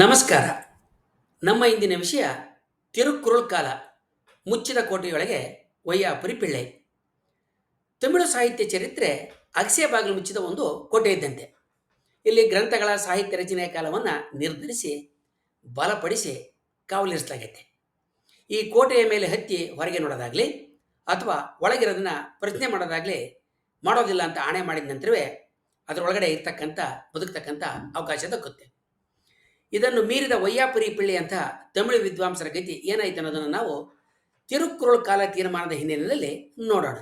ನಮಸ್ಕಾರ. ನಮ್ಮ ಇಂದಿನ ವಿಷಯ ತಿರುಕುರುಳ್ ಕಾಲ, ಮುಚ್ಚಿದ ಕೋಟೆಯೊಳಗೆ ವಯ್ಯಾಪುರಿ ಪಿಳ್ಳೆ. ತಮಿಳು ಸಾಹಿತ್ಯ ಚರಿತ್ರೆ ಅಗಸೆ ಬಾಗಿಲು ಮುಚ್ಚಿದ ಒಂದು ಕೋಟೆ ಇದ್ದಂತೆ. ಇಲ್ಲಿ ಗ್ರಂಥಗಳ ಸಾಹಿತ್ಯ ರಚನೆಯ ಕಾಲವನ್ನು ನಿರ್ಧರಿಸಿ, ಬಲಪಡಿಸಿ ಕಾವಲಿರಿಸಲಾಗೈತೆ. ಈ ಕೋಟೆಯ ಮೇಲೆ ಹತ್ತಿ ಹೊರಗೆ ನೋಡೋದಾಗಲಿ, ಅಥವಾ ಒಳಗಿರೋದನ್ನ ಪ್ರಶ್ನೆ ಮಾಡೋದಾಗಲಿ ಮಾಡೋದಿಲ್ಲ ಅಂತ ಆಣೆ ಮಾಡಿದ ನಂತರವೇ ಅದರೊಳಗಡೆ ಇರ್ತಕ್ಕಂಥ, ಬದುಕ್ತಕ್ಕಂಥ ಅವಕಾಶ ದಕ್ಕುತ್ತೆ. ಇದನ್ನು ಮೀರಿದ ವಯ್ಯಾಪುರಿ ಪಿಳ್ಳಿ ಅಂತ ತಮಿಳು ವಿದ್ವಾಂಸರ ಗತಿ ಏನಾಯ್ತು ಅನ್ನೋದನ್ನು ನಾವು ತಿರುಕುರುಳ್ ಕಾಲ ತೀರ್ಮಾನದ ಹಿನ್ನೆಲೆಯಲ್ಲಿ ನೋಡೋಣ.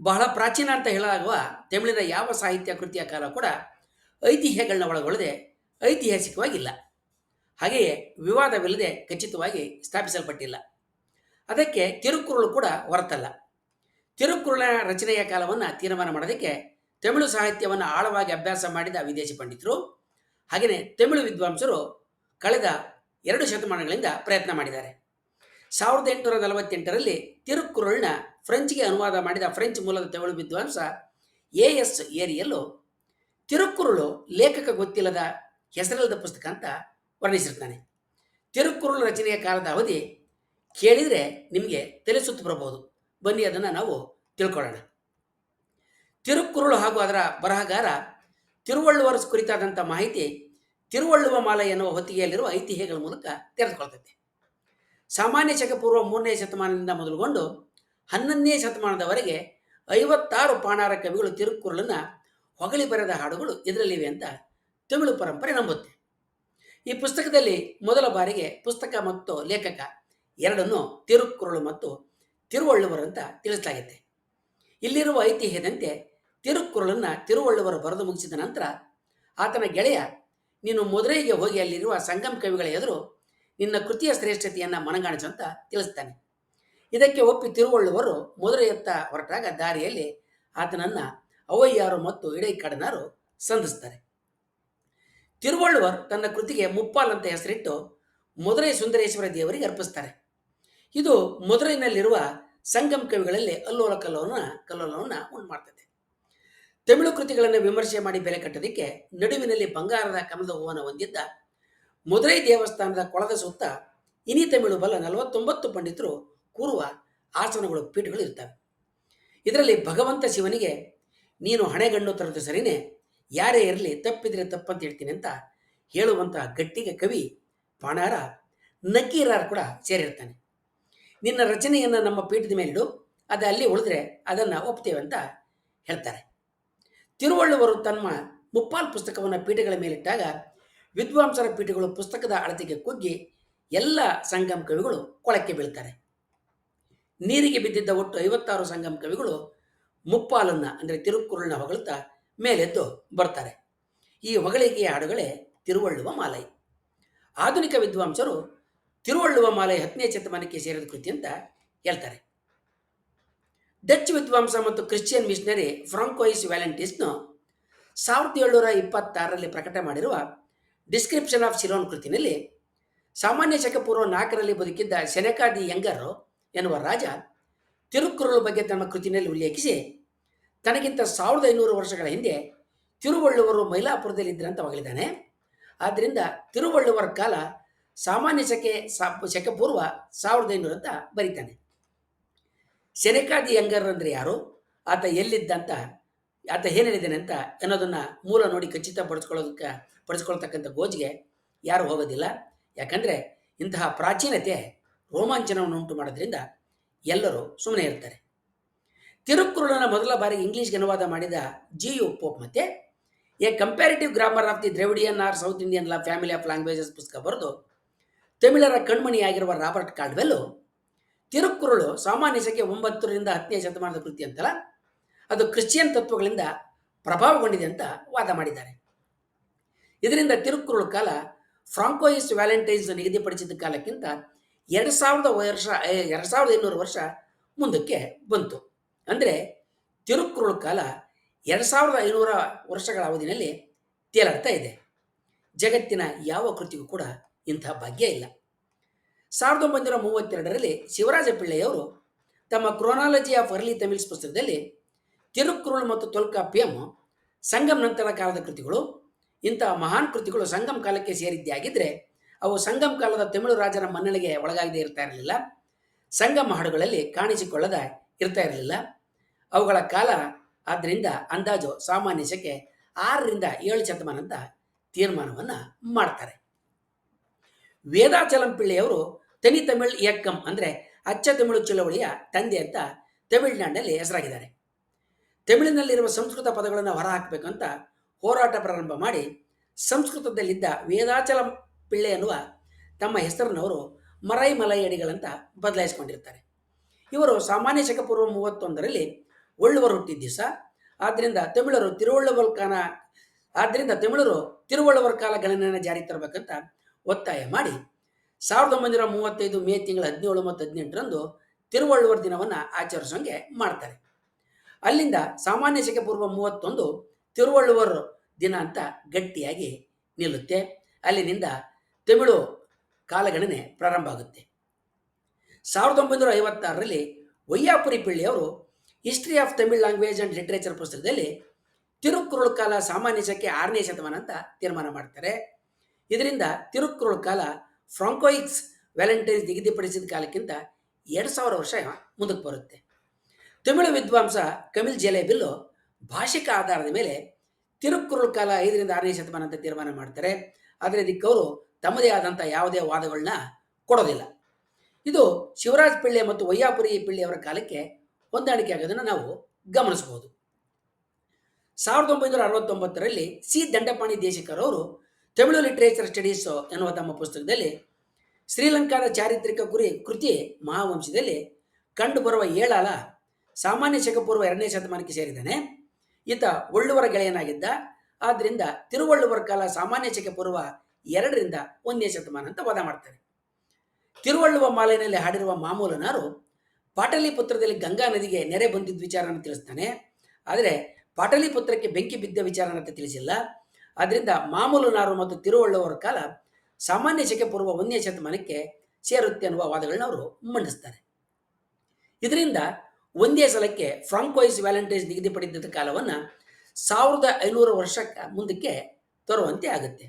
ಬಹಳ ಪ್ರಾಚೀನ ಅಂತ ಹೇಳಲಾಗುವ ತಮಿಳಿನ ಯಾವ ಸಾಹಿತ್ಯ ಕೃತಿಯ ಕಾಲ ಕೂಡ ಐತಿಹ್ಯಗಳನ್ನ ಒಳಗೊಳ್ಳದೆ ಐತಿಹಾಸಿಕವಾಗಿಲ್ಲ. ಹಾಗೆಯೇ ವಿವಾದವಿಲ್ಲದೆ ಖಚಿತವಾಗಿ ಸ್ಥಾಪಿಸಲ್ಪಟ್ಟಿಲ್ಲ. ಅದಕ್ಕೆ ತಿರುಕುರುಳು ಕೂಡ ಹೊರತಲ್ಲ. ತಿರುಕುರುಳ ರಚನೆಯ ಕಾಲವನ್ನು ತೀರ್ಮಾನ ಮಾಡೋದಕ್ಕೆ ತಮಿಳು ಸಾಹಿತ್ಯವನ್ನು ಆಳವಾಗಿ ಅಭ್ಯಾಸ ಮಾಡಿದ ವಿದೇಶಿ ಪಂಡಿತರು ಹಾಗೆಯೇ ತಮಿಳು ವಿದ್ವಾಂಸರು ಕಳೆದ ಎರಡು ಶತಮಾನಗಳಿಂದ ಪ್ರಯತ್ನ ಮಾಡಿದ್ದಾರೆ. ಸಾವಿರದ ಎಂಟುನೂರ ನಲವತ್ತೆಂಟರಲ್ಲಿ ತಿರುಕ್ಕುರುಳ್ನ ಫ್ರೆಂಚ್ಗೆ ಅನುವಾದ ಮಾಡಿದ ಫ್ರೆಂಚ್ ಮೂಲದ ತಮಿಳು ವಿದ್ವಾಂಸ ಎ ಎಸ್ ಏರಿಯಲ್ಲು ತಿರುಕುರುಳು ಲೇಖಕ ಗೊತ್ತಿಲ್ಲದ ಹೆಸರಿಲ್ಲದ ಪುಸ್ತಕ ಅಂತ ವರ್ಣಿಸಿರ್ತಾನೆ. ತಿರುಕುರುಳು ರಚನೆಯ ಕಾಲದ ಅವಧಿ ಕೇಳಿದರೆ ನಿಮಗೆ ತಲೆ ಸುತ್ತು ಬರಬಹುದು. ಬನ್ನಿ ಅದನ್ನು ನಾವು ತಿಳ್ಕೊಳ್ಳೋಣ. ತಿರುಕುರುಳು ಹಾಗೂ ಅದರ ಬರಹಗಾರ ತಿರುವಳ್ಳುವರ ಕುರಿತಾದಂಥ ಮಾಹಿತಿ ತಿರುವಳ್ಳುವ ಮಾಲೆ ಎನ್ನುವ ಹೊತ್ತಿಗೆಯಲ್ಲಿರುವ ಐತಿಹ್ಯಗಳ ಮೂಲಕ ತೆರೆದುಕೊಳ್ತೈತೆ. ಸಾಮಾನ್ಯ ಶಕಪೂರ್ವ ಮೂರನೇ ಶತಮಾನದಿಂದ ಮೊದಲುಗೊಂಡು ಹನ್ನೊಂದನೇ ಶತಮಾನದವರೆಗೆ ಐವತ್ತಾರು ಪಾಣಾರ ಕವಿಗಳು ತಿರುಕುರುಳನ್ನು ಹೊಗಳಿ ಬರೆದ ಹಾಡುಗಳು ಇದರಲ್ಲಿವೆ ಅಂತ ತಮಿಳು ಪರಂಪರೆ ನಂಬುತ್ತೆ. ಈ ಪುಸ್ತಕದಲ್ಲಿ ಮೊದಲ ಬಾರಿಗೆ ಪುಸ್ತಕ ಮತ್ತು ಲೇಖಕ ಎರಡನ್ನು ತಿರುಕುರುಳು ಮತ್ತು ತಿರುವಳ್ಳುವರು ಅಂತ ತಿಳಿಸಲಾಗಿದೆ ಇಲ್ಲಿರುವ ಐತಿಹ್ಯದಂತೆ ತಿರುಕ್ಕುರುಳನ್ನು ತಿರುವಳ್ಳುವರು ಬರೆದು ಮುಗಿಸಿದ ನಂತರ, ಆತನ ಗೆಳೆಯ, ನೀನು ಮದುರೈಗೆ ಹೋಗಿ ಅಲ್ಲಿರುವ ಸಂಗಮ್ ಕವಿಗಳ ಎದುರು ನಿನ್ನ ಕೃತಿಯ ಶ್ರೇಷ್ಠತೆಯನ್ನು ಮನಗಾಣಿಸುವಂತ ತಿಳಿಸ್ತಾನೆ. ಇದಕ್ಕೆ ಒಪ್ಪಿ ತಿರುವಳ್ಳುವರು ಮದುರೆಯತ್ತ ಹೊರಟಾಗ ದಾರಿಯಲ್ಲಿ ಆತನನ್ನು ಅವಯ್ಯಾರು ಮತ್ತು ಇಡೈಕಡನಾರು ಸಂಧಿಸ್ತಾರೆ. ತಿರುವಳ್ಳುವರ್ ತನ್ನ ಕೃತಿಗೆ ಮುಪ್ಪಾಲ್ ಅಂತ ಹೆಸರಿಟ್ಟು ಮದುರೈ ಸುಂದರೇಶ್ವರ ದೇವರಿಗೆ ಅರ್ಪಿಸ್ತಾರೆ. ಇದು ಮದುರೈನಲ್ಲಿರುವ ಸಂಗಮ್ ಕವಿಗಳಲ್ಲಿ ಅಲ್ಲೋಲ ಕಲ್ಲೋಲನ ಕಲ್ಲೋಲವನ್ನು ಉಂಟು ಮಾಡ್ತದೆ. ತಮಿಳು ಕೃತಿಗಳನ್ನು ವಿಮರ್ಶೆ ಮಾಡಿ ಬೆಲೆ ಕಟ್ಟೋದಕ್ಕೆ ನಡುವಿನಲ್ಲಿ ಬಂಗಾರದ ಕಮಲದ ಹೂವನ್ನು ಹೊಂದಿದ್ದ ಮದುರೈ ದೇವಸ್ಥಾನದ ಕೊಳದ ಸುತ್ತ ಇನಿ ತಮಿಳು ಬಲ ನಲವತ್ತೊಂಬತ್ತು ಪಂಡಿತರು ಕೂರುವ ಆಸನಗಳು ಪೀಠಗಳು ಇರ್ತವೆ. ಇದರಲ್ಲಿ ಭಗವಂತ ಶಿವನಿಗೆ, ನೀನು ಹಣೆಗಣ್ಣು ತರದ ಸರಿನೇ, ಯಾರೇ ಇರಲಿ ತಪ್ಪಿದ್ರೆ ತಪ್ಪಂತ ಹೇಳ್ತೀನಿ ಅಂತ ಹೇಳುವಂತಹ ಗಟ್ಟಿಗೆ ಕವಿ ಪಾಣಾರ ನಕೀರಾರ್ ಕೂಡ ಸೇರಿರ್ತಾನೆ. ನಿನ್ನ ರಚನೆಯನ್ನು ನಮ್ಮ ಪೀಠದ ಮೇಲಿಡು, ಅದು ಅಲ್ಲಿ ಉಳಿದ್ರೆ ಅದನ್ನು ಒಪ್ತೇವೆ ಅಂತ ಹೇಳ್ತಾರೆ. ತಿರುವಳ್ಳುವರು ತಮ್ಮ ಮುಪ್ಪಾಲ್ ಪುಸ್ತಕವನ್ನು ಪೀಠಗಳ ಮೇಲಿಟ್ಟಾಗ ವಿದ್ವಾಂಸರ ಪೀಠಗಳು ಪುಸ್ತಕದ ಅಳತೆಗೆ ಕುಗ್ಗಿ ಎಲ್ಲ ಸಂಗಮ್ ಕವಿಗಳು ಕೊಳಕ್ಕೆ ಬೀಳ್ತಾರೆ. ನೀರಿಗೆ ಬಿದ್ದಿದ್ದ ಒಟ್ಟು ಐವತ್ತಾರು ಸಂಗಮ್ ಕವಿಗಳು ಮುಪ್ಪಾಲನ್ನು, ಅಂದರೆ ತಿರುಕ್ಕುರುಳನ್ನ ಹೊಗಳುತ್ತಾ ಮೇಲೆದ್ದು ಬರ್ತಾರೆ. ಈ ಹೊಗಳಿಕೆಯ ಹಾಡುಗಳೇ ತಿರುವಳ್ಳುವ ಮಾಲೈ. ಆಧುನಿಕ ವಿದ್ವಾಂಸರು ತಿರುವಳ್ಳುವ ಮಾಲೆ ಹತ್ತನೇ ಶತಮಾನಕ್ಕೆ ಸೇರಿದ ಕೃತಿ ಅಂತ ಹೇಳ್ತಾರೆ. ಡಚ್ ವಿದ್ವಾಂಸ ಮತ್ತು ಕ್ರಿಶ್ಚಿಯನ್ ಮಿಷನರಿ ಫ್ರಾಂಕೋಯಿಸ್ ವ್ಯಾಲೆಂಟಿಸ್ನು ಸಾವಿರದ ಏಳ್ನೂರ ಇಪ್ಪತ್ತಾರರಲ್ಲಿ ಪ್ರಕಟ ಮಾಡಿರುವ ಡಿಸ್ಕ್ರಿಪ್ಷನ್ ಆಫ್ ಸಿರೋನ್ ಕೃತಿನಲ್ಲಿ ಸಾಮಾನ್ಯ ಶಕಪೂರ್ವ ನಾಲ್ಕರಲ್ಲಿ ಬದುಕಿದ್ದ ಸೆನೆಕಾದಿ ಯಂಗರು ಎನ್ನುವ ರಾಜ ತಿರುಕುರುಳ ಬಗ್ಗೆ ತನ್ನ ಕೃತಿನಲ್ಲಿ ಉಲ್ಲೇಖಿಸಿ, ತನಗಿಂತ ಸಾವಿರದ ಐನೂರು ವರ್ಷಗಳ ಹಿಂದೆ ತಿರುವಳ್ಳುವರು ಮೈಲಾಪುರದಲ್ಲಿದ್ದರಂತ ಹೊಗಳಿದ್ದಾನೆ ಆದ್ದರಿಂದ ತಿರುವಳ್ಳುವರ ಕಾಲ ಸಾಮಾನ್ಯ ಶಕೆ ಶಕ ಸಾವಿರದ ಐನೂರು ಅಂತ ಬರೀತಾನೆ. ಸೆನೆಕಾದಿ ಯಂಗರ್ ಅಂದರೆ ಯಾರು? ಆತ ಎಲ್ಲಿದ್ದಂತ, ಆತ ಏನು ಹೇಳಿದ್ದಾನೆ ಅಂತ ಅನ್ನೋದನ್ನು ಮೂಲ ನೋಡಿ ಖಚಿತ ಪಡಿಸ್ಕೊಳ್ಳೋದಕ್ಕೆ, ಪಡಿಸ್ಕೊಳ್ತಕ್ಕಂಥ ಗೋಜಿಗೆ ಯಾರು ಹೋಗೋದಿಲ್ಲ. ಯಾಕಂದರೆ ಇಂತಹ ಪ್ರಾಚೀನತೆ ರೋಮಾಂಚನವನ್ನು ಉಂಟು ಮಾಡೋದ್ರಿಂದ ಎಲ್ಲರೂ ಸುಮ್ಮನೆ ಇರ್ತಾರೆ. ತಿರುಕ್ಕುರುಳನ ಮೊದಲ ಬಾರಿಗೆ ಇಂಗ್ಲೀಷ್ಗೆ ಅನುವಾದ ಮಾಡಿದ ಜಿ ಯು ಪೋಪ್ ಮತ್ತೆ, a comparative grammar of the Dravidian or South Indian law family of languages ಪುಸ್ತಕ ಬರೆದು, ತಮಿಳರ ಕಣ್ಮಣಿಯಾಗಿರುವ ರಾಬರ್ಟ್ ಕಾಲ್ವೆಲ್ಲು ತಿರುಕ್ಕುರುಳು ಸಾಮಾನ್ಯ ಸಂಖ್ಯೆ ಒಂಬತ್ತರಿಂದ ಹತ್ತನೇ ಶತಮಾನದ ಕೃತಿ ಅಂತಲ್ಲ? ಅದು ಕ್ರಿಶ್ಚಿಯನ್ ತತ್ವಗಳಿಂದ ಪ್ರಭಾವಗೊಂಡಿದೆ ಅಂತ ವಾದ ಮಾಡಿದ್ದಾರೆ. ಇದರಿಂದ ತಿರುಕುರುಳು ಕಾಲ ಫ್ರಾಂಕೋಯಿಸ್ ವ್ಯಾಲೆಂಟೈನ್ಸ್ ನಿಗದಿಪಡಿಸಿದ ಕಾಲಕ್ಕಿಂತ ಎರಡು ಸಾವಿರದ ವರ್ಷ ಎರಡು ಸಾವಿರದ ಐನೂರು ವರ್ಷ ಮುಂದಕ್ಕೆ ಬಂತು. ಅಂದರೆ ತಿರುಕುರುಳು ಕಾಲ ಎರಡು ಸಾವಿರದ ಐನೂರ ವರ್ಷಗಳ ಅವಧಿನಲ್ಲಿ ತೇಲಾಡ್ತಾ ಇದೆ. ಜಗತ್ತಿನ ಯಾವ ಕೃತಿಗೂ ಕೂಡ ಇಂಥ ಭಾಗ್ಯ ಇಲ್ಲ. ಸಾವಿರದ ಒಂಬೈನೂರ ಮೂವತ್ತೆರಡರಲ್ಲಿ ಶಿವರಾಜ ಪಿಳ್ಳೆಯವರು ತಮ್ಮ ಕ್ರೋನಾಲಜಿ ಆಫ್ ಅರ್ಲಿ ತಮಿಳ್ಸ್ ಪುಸ್ತಕದಲ್ಲಿ ತಿರುಕ್ಕುರುಳು ಮತ್ತು ತೊಲ್ಕಾಪ್ಯಂ ಸಂಗಮ್ ನಂತರ ಕಾಲದ ಕೃತಿಗಳು, ಇಂತಹ ಮಹಾನ್ ಕೃತಿಗಳು ಸಂಗಮ್ ಕಾಲಕ್ಕೆ ಸೇರಿದ್ದೇ ಅವು ಸಂಗಮ್ ಕಾಲದ ತಮಿಳು ರಾಜರ ಮನ್ನಣೆಗೆ ಒಳಗಾಗದೇ ಇರ್ತಾ ಇರಲಿಲ್ಲ. ಸಂಗಮ ಹಾಡುಗಳಲ್ಲಿ ಕಾಣಿಸಿಕೊಳ್ಳದ ಇರ್ತಾ ಇರಲಿಲ್ಲ. ಅವುಗಳ ಕಾಲ ಆದ್ದರಿಂದ ಅಂದಾಜು ಸಾಮಾನ್ಯ ಶಕೆ ಆರರಿಂದ ಏಳು ಶತಮಾನ ಅಂತ ತೀರ್ಮಾನವನ್ನು ಮಾಡ್ತಾರೆ. ವೇದಾಚಲಂ ಪಿಳ್ಳೆಯವರು ತನಿ ತಮಿಳ್ ಇಯಕ್ಕಂ ಅಂದರೆ ಅಚ್ಚ ತಮಿಳು ಚಳವಳಿಯ ತಂದೆ ಅಂತ ತಮಿಳುನಾಡಿನಲ್ಲಿ ಹೆಸರಾಗಿದ್ದಾರೆ. ತಮಿಳಿನಲ್ಲಿರುವ ಸಂಸ್ಕೃತ ಪದಗಳನ್ನು ಹೊರಹಾಕಬೇಕಂತ ಹೋರಾಟ ಪ್ರಾರಂಭ ಮಾಡಿ ಸಂಸ್ಕೃತದಲ್ಲಿದ್ದ ವೇದಾಚಲಂ ಪಿಳ್ಳೆ ಅನ್ನುವ ತಮ್ಮ ಹೆಸರನ್ನವರು ಮರೈ ಮಲೈಯಡಿಗಳಂತ ಬದಲಾಯಿಸಿಕೊಂಡಿರ್ತಾರೆ. ಇವರು ಸಾಮಾನ್ಯ ಶಕಪೂರ್ವ ಮೂವತ್ತೊಂದರಲ್ಲಿ ಒಳ್ಳುವರು ಹುಟ್ಟಿದ ದಿವಸ. ಆದ್ದರಿಂದ ತಮಿಳರು ತಿರುವಳ್ಳುವರ್ ಕಾಲ ಆದ್ದರಿಂದ ತಮಿಳರು ತಿರುವಳ್ಳುವರ್ ಕಾಲ ಗಣನೆಯನ್ನು ಜಾರಿಗೆ ತರಬೇಕಂತ ಒತ್ತಾಯ ಮಾಡಿ ಸಾವಿರದ ಒಂಬೈನೂರ ಮೂವತ್ತೈದು ಮೇ ತಿಂಗಳ ಹದಿನೇಳು ಮತ್ತು ಹದಿನೆಂಟರಂದು ತಿರುವಳ್ಳುವರ್ ದಿನವನ್ನು ಆಚರಿಸೋಂಗೆ ಮಾಡ್ತಾರೆ. ಅಲ್ಲಿಂದ ಸಾಮಾನ್ಯ ಶಕೆ ಪೂರ್ವ ಮೂವತ್ತೊಂದು ತಿರುವಳ್ಳುವರ್ ದಿನ ಅಂತ ಗಟ್ಟಿಯಾಗಿ ನಿಲ್ಲುತ್ತೆ. ಅಲ್ಲಿನಿಂದ ತಮಿಳು ಕಾಲಗಣನೆ ಪ್ರಾರಂಭ ಆಗುತ್ತೆ. ಸಾವಿರದ ಒಂಬೈನೂರ ಐವತ್ತಾರರಲ್ಲಿ Vaiyapuri Pillai history of Tamil language and literature ಪುಸ್ತಕದಲ್ಲಿ ತಿರುಕ್ಕುರುಳು ಕಾಲ ಸಾಮಾನ್ಯ ಶಕೆ ಆರನೇ ಶತಮಾನ ಅಂತ ತೀರ್ಮಾನ ಮಾಡ್ತಾರೆ. ಇದರಿಂದ ತಿರುಕ್ಕುರುಳು ಕಾಲ ಫ್ರಾಂಕೋಯಿಕ್ಸ್ ವ್ಯಾಲೆಂಟೈನ್ಸ್ ನಿಗದಿಪಡಿಸಿದ ಕಾಲಕ್ಕಿಂತ ಎರಡು ಸಾವಿರ ವರ್ಷ ಮುಂದಕ್ಕೆ ಬರುತ್ತೆ. ತಮಿಳು ವಿದ್ವಾಂಸ ಕಮಿಲ್ ಜೆಲೆಬಿಲ್ಲು ಭಾಷಿಕ ಆಧಾರದ ಮೇಲೆ ತಿರುಕ್ಕುರುಳ್ ಕಾಲ ಐದರಿಂದ ಆರನೇ ಶತಮಾನ ಅಂತ ತೀರ್ಮಾನ ಮಾಡ್ತಾರೆ. ಆದರೆ ಇದಕ್ಕೆ ಅವರು ತಮ್ಮದೇ ಆದಂಥ ಯಾವುದೇ ವಾದಗಳನ್ನ ಕೊಡೋದಿಲ್ಲ. ಇದು ಶಿವರಾಜ್ ಪಿಳ್ಳೆ ಮತ್ತು ವಯ್ಯಾಪುರಿ ಪಿಳ್ಳೆ ಅವರ ಕಾಲಕ್ಕೆ ಹೊಂದಾಣಿಕೆ ಆಗೋದನ್ನು ನಾವು ಗಮನಿಸಬಹುದು ಸಾವಿರದ ಒಂಬೈನೂರ ಅರವತ್ತೊಂಬತ್ತರಲ್ಲಿ ಸಿ ದಂಡಪಾಣಿ ದೇಶಿಕರವರು ತಮಿಳು ಲಿಟ್ರೇಚರ್ ಸ್ಟಡೀಸ್ ಎನ್ನುವ ತಮ್ಮ ಪುಸ್ತಕದಲ್ಲಿ ಶ್ರೀಲಂಕಾದ ಚಾರಿತ್ರಿಕ ಗುರಿ ಕೃತಿ ಮಹಾವಂಶದಲ್ಲಿ ಕಂಡುಬರುವ ಏಳಾಲ ಸಾಮಾನ್ಯ ಶಕಪೂರ್ವ ಎರಡನೇ ಶತಮಾನಕ್ಕೆ ಸೇರಿದ್ದಾನೆ. ಈತ ಒಳ್ಳುವರ ಗೆಳೆಯನಾಗಿದ್ದ. ಆದ್ದರಿಂದ ತಿರುವಳ್ಳುವರ ಕಾಲ ಸಾಮಾನ್ಯ ಶಕಪೂರ್ವ ಎರಡರಿಂದ ಒಂದನೇ ಶತಮಾನ ಅಂತ ವಾದ ಮಾಡ್ತಾರೆ. ತಿರುವಳ್ಳುವ ಮಾಲೆಯಲ್ಲಿ ಹಾಡಿರುವ ಮಾಮೂಲನಾರು ಪಾಟಲಿಪುತ್ರದಲ್ಲಿ ಗಂಗಾ ನದಿಗೆ ನೆರೆ ಬಂದಿದ್ದ ವಿಚಾರನ ತಿಳಿಸ್ತಾನೆ. ಆದರೆ ಪಾಟಲಿಪುತ್ರಕ್ಕೆ ಬೆಂಕಿ ಬಿದ್ದ ವಿಚಾರನ ತಿಳಿಸಿಲ್ಲ. ಆದ್ದರಿಂದ ಮಾಮೂಲನಾರು ಮತ್ತು ತಿರುವಳ್ಳುವರ ಕಾಲ ಸಾಮಾನ್ಯ ಶಕೆ ಪೂರ್ವ ಒಂದನೇ ಶತಮಾನಕ್ಕೆ ಸೇರುತ್ತೆ ಅನ್ನುವ ವಾದಗಳನ್ನ ಅವರು ಮಂಡಿಸ್ತಾರೆ ಇದರಿಂದ ಒಂದೇ ಸಲಕ್ಕೆ ಫ್ರಾಂಕೋಯಿಸ್ ವ್ಯಾಲೆಂಟೈನ್ಸ್ ನಿಗದಿಪಡಿಸಿದ ಕಾಲವನ್ನು ಸಾವಿರದ ಐನೂರು ವರ್ಷ ಮುಂದಕ್ಕೆ ತರುವಂತೆ ಆಗುತ್ತೆ.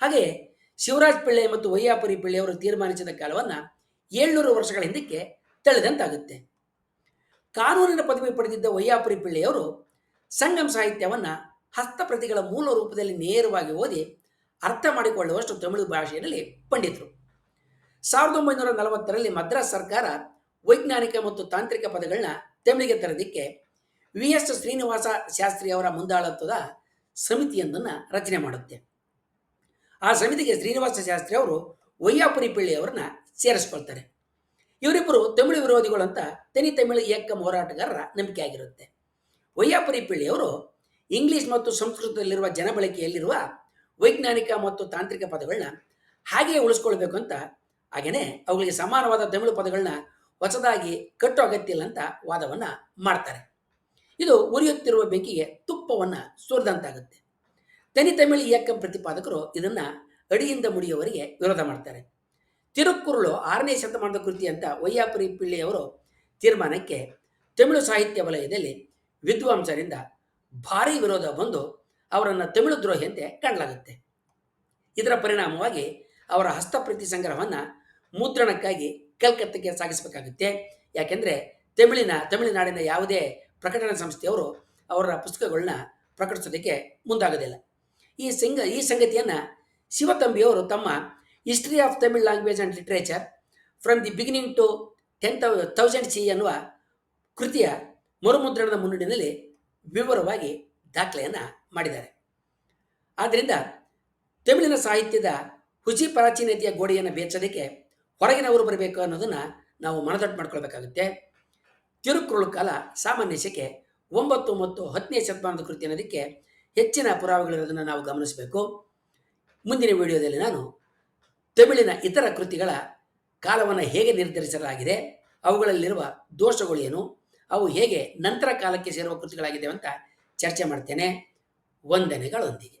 ಹಾಗೆ ಶಿವರಾಜ್ ಪಿಳ್ಳೆ ಮತ್ತು ವೈಯಾಪುರಿ ಪಿಳ್ಳೆಯವರು ತೀರ್ಮಾನಿಸಿದ ಕಾಲವನ್ನು ಏಳ್ನೂರು ವರ್ಷಗಳ ಹಿಂದಕ್ಕೆ ತಳೆದಂತಾಗುತ್ತೆ. ಕಾನೂನಿನ ಪದವಿ ಪಡೆದಿದ್ದ ವೈಯಾಪುರಿ ಪಿಳ್ಳೆಯವರು ಸಂಗಮ್ ಸಾಹಿತ್ಯವನ್ನು ಹಸ್ತಪ್ರತಿಗಳ ಮೂಲ ರೂಪದಲ್ಲಿ ನೇರವಾಗಿ ಓದಿ ಅರ್ಥ ಮಾಡಿಕೊಳ್ಳುವಷ್ಟು ತಮಿಳು ಭಾಷೆಯಲ್ಲಿ ಪಂಡಿತರು. ಸಾವಿರದ ಒಂಬೈನೂರ ನಲವತ್ತರಲ್ಲಿ ಮದ್ರಾಸ್ ಸರ್ಕಾರ ವೈಜ್ಞಾನಿಕ ಮತ್ತು ತಾಂತ್ರಿಕ ಪದಗಳನ್ನ ತಮಿಳಿಗೆ ತರೋದಕ್ಕೆ ವಿ. ಎಸ್. ಶ್ರೀನಿವಾಸ ಶಾಸ್ತ್ರಿ ಅವರ ಮುಂದಾಳತ್ವದ ಸಮಿತಿಯೊಂದನ್ನು ರಚನೆ ಮಾಡುತ್ತೆ. ಆ ಸಮಿತಿಗೆ ಶ್ರೀನಿವಾಸ ಶಾಸ್ತ್ರಿ ಅವರು ವೈಯಾಪುರಿ ಪಿಳ್ಳಿಯವರನ್ನ ಸೇರಿಸ್ಕೊಳ್ತಾರೆ. ಇವರಿಬ್ಬರು ತಮಿಳು ವಿರೋಧಿಗಳು ಅಂತ ತನಿ ತಮಿಳು ಏಕಂ ಹೋರಾಟಗಾರರ ನಂಬಿಕೆ ಆಗಿರುತ್ತೆ. ವೈಯಾಪುರಿ ಪಿಳ್ಳಿಯವರು ಇಂಗ್ಲಿಷ್ ಮತ್ತು ಸಂಸ್ಕೃತದಲ್ಲಿರುವ ಜನಬಳಕೆಯಲ್ಲಿರುವ ವೈಜ್ಞಾನಿಕ ಮತ್ತು ತಾಂತ್ರಿಕ ಪದಗಳನ್ನ ಹಾಗೆಯೇ ಉಳಿಸ್ಕೊಳ್ಬೇಕು ಅಂತ ಹಾಗೆಯೇ ಅವುಗಳಿಗೆ ಸಮಾನವಾದ ತಮಿಳು ಪದಗಳನ್ನ ಹೊಸದಾಗಿ ಕಟ್ಟೋ ಅಗತ್ಯ ಇಲ್ಲ ಅಂತ ವಾದವನ್ನು ಮಾಡ್ತಾರೆ. ಇದು ಉರಿಯುತ್ತಿರುವ ಬೆಂಕಿಗೆ ತುಪ್ಪವನ್ನು ಸುರಿದಂತಾಗುತ್ತೆ. ತನಿ ತಮಿಳು ಏಕಂ ಪ್ರತಿಪಾದಕರು ಇದನ್ನು ಅಡಿಯಿಂದ ಮುಡಿಯುವವರಿಗೆ ವಿರೋಧ ಮಾಡ್ತಾರೆ. ತಿರುಕ್ಕುರುಳು ಆರನೇ ಶತಮಾನದ ಕೃತಿ ಅಂತ ವೈಯಾಪುರಿ ಪಿಳ್ಳಿಯವರು ತೀರ್ಮಾನಕ್ಕೆ ತಮಿಳು ಸಾಹಿತ್ಯ ವಲಯದಲ್ಲಿ ವಿದ್ವಾಂಸರಿಂದ ಭಾರೀ ವಿರೋಧ ಬಂದು ಅವರನ್ನು ತಮಿಳು ದ್ರೋಹಿಯಂತೆ ಕಾಣಲಾಗುತ್ತೆ. ಇದರ ಪರಿಣಾಮವಾಗಿ ಅವರ ಹಸ್ತಪ್ರತಿ ಸಂಗ್ರಹವನ್ನು ಮುದ್ರಣಕ್ಕಾಗಿ ಕಲ್ಕತ್ತಕ್ಕೆ ಸಾಗಿಸಬೇಕಾಗುತ್ತೆ. ಯಾಕೆಂದರೆ ತಮಿಳಿನ, ತಮಿಳುನಾಡಿನ ಯಾವುದೇ ಪ್ರಕಟಣಾ ಸಂಸ್ಥೆಯವರು ಅವರ ಪುಸ್ತಕಗಳನ್ನ ಪ್ರಕಟಿಸೋದಕ್ಕೆ ಮುಂದಾಗೋದಿಲ್ಲ. ಈ ಸಂಗ, ಈ ಸಂಗತಿಯನ್ನು ಶಿವತಂಬಿಯವರು ತಮ್ಮ history of Tamil language and literature from the beginning to ten tho, thousand C ಎನ್ನುವ ಕೃತಿಯ ಮರುಮುದ್ರಣದ ಮುನ್ನುಡಿನಲ್ಲಿ ವಿವರವಾಗಿ ದಾಖಲೆಯನ್ನು ಮಾಡಿದ್ದಾರೆ. ಆದ್ದರಿಂದ ತಮಿಳಿನ ಸಾಹಿತ್ಯದ ಹುಚಿ ಪ್ರಾಚೀನತೆಯ ಗೋಡೆಯನ್ನು ಬೇಚೋದಕ್ಕೆ ಹೊರಗಿನವರು ಬರಬೇಕು ಅನ್ನೋದನ್ನು ನಾವು ಮನದಟ್ಟು ಮಾಡ್ಕೊಳ್ಬೇಕಾಗುತ್ತೆ. ತಿರುಕುರುಳ ಕಾಲ ಸಾಮಾನ್ಯ ಶಕೆ ಒಂಬತ್ತು ಮತ್ತು ಹತ್ತನೇ ಶತಮಾನದ ಕೃತಿ ಅನ್ನೋದಕ್ಕೆ ಹೆಚ್ಚಿನ ಪುರಾವೆಗಳಿರೋದನ್ನು ನಾವು ಗಮನಿಸಬೇಕು. ಮುಂದಿನ ವಿಡಿಯೋದಲ್ಲಿ ನಾನು ತಮಿಳಿನ ಇತರ ಕೃತಿಗಳ ಕಾಲವನ್ನು ಹೇಗೆ ನಿರ್ಧರಿಸಲಾಗಿದೆ, ಅವುಗಳಲ್ಲಿರುವ ದೋಷಗಳು ಏನು ಅವು ಹೇಗೆ ನಂತರ ಕಾಲಕ್ಕೆ ಸೇರುವ ಕೃತಿಗಳಾಗಿದ್ದೇವೆ ಅಂತ ಚರ್ಚೆ ಮಾಡ್ತೇನೆ. ವಂದನೆಗಳೊಂದಿಗೆ.